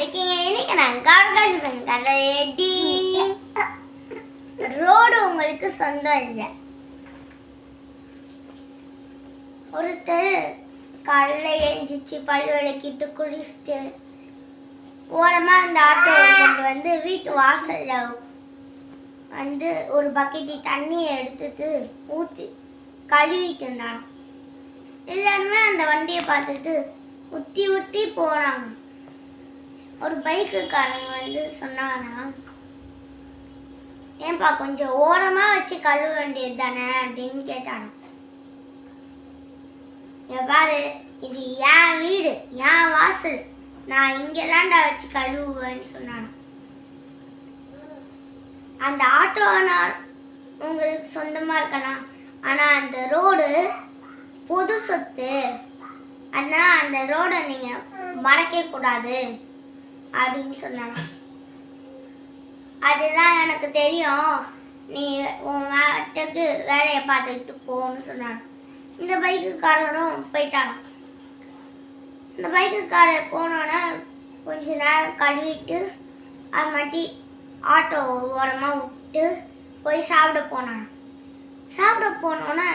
இருக்கீங்க இன்னைக்கு நான் கார்காஸ் கதை ரோடு உங்களுக்கு சொந்தம் இல்லை. ஒருத்தர் காலையில் எழுந்திரிச்சு பல்லு விளக்கிட்டு குளிச்சுட்டு ஓரமாக அந்த ஆட்டோவை கொண்டு வந்து வீட்டு வாசலில் வந்து ஒரு பக்கெட்டி தண்ணியை எடுத்துட்டு ஊற்றி கழுவிட்டு இருந்தாங்க எல்லாருமே அந்த வண்டியை பார்த்துட்டு உத்தி உத்தி போனாங்க. ஒரு பைக்குக்காரங்க வந்து சொன்னாங்கன்னா ஏன்பா கொஞ்சம் ஓரமாக வச்சு கழுவ வேண்டியது தானே? அப்படின்னு கேட்டாங்க. எவ்வாறு பாரு இது என் வீடு என் வாசல். நான் இங்கே தான்டா வச்சு கழுவுவேன்னு சொன்னாங்க. அந்த ஆட்டோனால் உங்களுக்கு சொந்தமாக இருக்கணும் ஆனால் அந்த ரோடு பொது சொத்து. அதனால் அந்த ரோடை நீங்கள் மறக்கக்கூடாது கூடாது. அப்படின்னு சொன்னாங்க. அதுதான் எனக்கு தெரியும். நீ உன் வாட்டுக்கு வேலையை பார்த்துக்கிட்டு போன்னு சொன்னாங்க. இந்த பைக்குக்காரரும் போயிட்டாங்க. இந்த பைக்குக்காரர் போனோன்னே கொஞ்ச நேரம் கழுவிட்டு அது மாட்டி ஆட்டோ ஓரமாக விட்டு போய் சாப்பிட போனாங்க. சாப்பிட போனோன்னே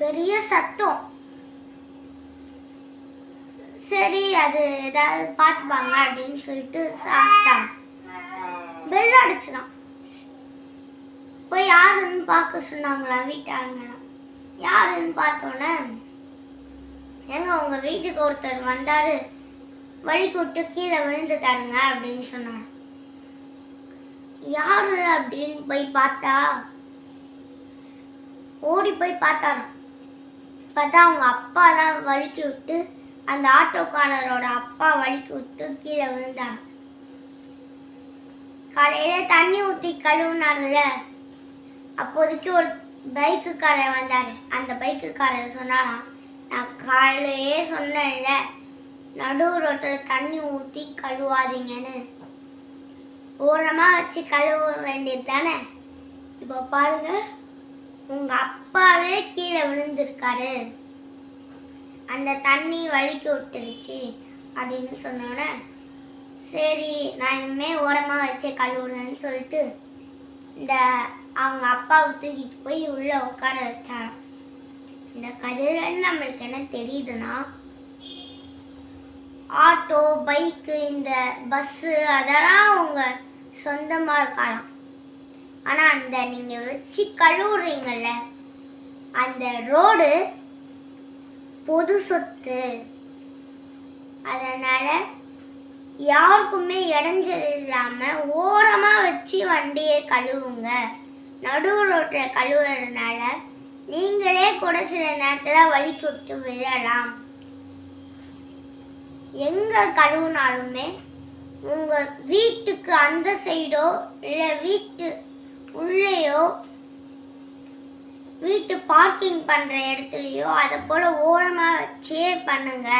பெரிய சத்தம். சரி அது ஏதாவது பார்த்துப்பாங்க அப்படின்னு சொல்லிட்டு சாப்பிட்டாங்க பெல் அடிச்சுதான். போய் யாருன்னு பார்க்க சொன்னாங்களா வீட்டாங்களாம் யாருன்னு பார்த்தோன்னே எங்க உங்க வீட்டுக்கு ஒருத்தர் வந்தாரு. வழி கூட்டு கீழே விழுந்து தருங்க அப்படின்னு சொன்னாங்க. யாரு அப்படின்னு போய் பார்த்தா? ஓடி போய் பார்த்தாராம். பார்த்தா அவங்க அப்பா தான் வலிக்கி விட்டு அந்த ஆட்டோக்காரரோட அப்பா வலிக்கு விட்டு கீழே விழுந்தாங்க. கடையில் தண்ணி ஊற்றி கழுவுனார்ல அப்போதைக்கு ஒரு பைக்குக்காரர் வந்தார். அந்த பைக்குக்காரர் சொன்னாராம் நான் காலையே சொன்னேன்ல நடு ரோட்டில் தண்ணி ஊற்றி கழுவாதீங்கன்னு. ஓரமாக வச்சு கழுவ வேண்டியது தானே? இப்போ பாருங்கள் உங்கள் அப்பாவே கீழே விழுந்திருக்காரு. அந்த தண்ணி வலிக்கு விட்டுருச்சு அப்படின்னு சொன்னோன்னே சரி நான் இனிமேல் ஓரமாக வச்சே கழுவுறேன்னு சொல்லிட்டு இந்த அவங்க அப்பாவை தூக்கிட்டு போய் உள்ளே உட்கார வச்சாராம் இந்த கதிரன்னு நம்மளுக்கு என்ன தெரியுதுன்னா ஆட்டோ பைக்கு இந்த பஸ்ஸு அதெல்லாம் அவங்க சொந்தமாக இருக்கலாம் ஆனால் அந்த நீங்கள் வச்சு கழுவுறீங்கள்ல அந்த ரோடு பொது சொத்து. அதனால் யாருக்குமே இடைஞ்சல் இல்லாமல் ஓரமாக வச்சு வண்டியை கழுவுங்க. நடு ரோட்டில் கழுவுறதுனால நீங்களே கூட சில நேரத்தில் வலிக்கு விட்டு விழலாம். எங்கே கழுவுனாலுமே உங்கள் வீட்டுக்கு அந்த சைடோ இல்லை வீட்டு உள்ளேயோ வீட்டு பார்க்கிங் பண்ணுற இடத்துலையோ அதை போல் ஓரமாக வச்சே பண்ணுங்க.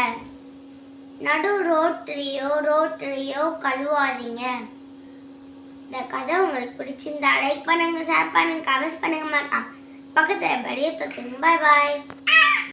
நடு ரோட்லேயோ ரோட்லேயோ கழுவாதீங்க. இந்த கதை உங்களுக்கு பிடிச்சிருந்தா லைக் பண்ணுங்கள் ஷேர் பண்ணுங்க கமெண்ட்ஸ் பண்ணுங்க. மாட்டான் பக்கத்தில் படியே தொட்டுங்க பாய் பாய்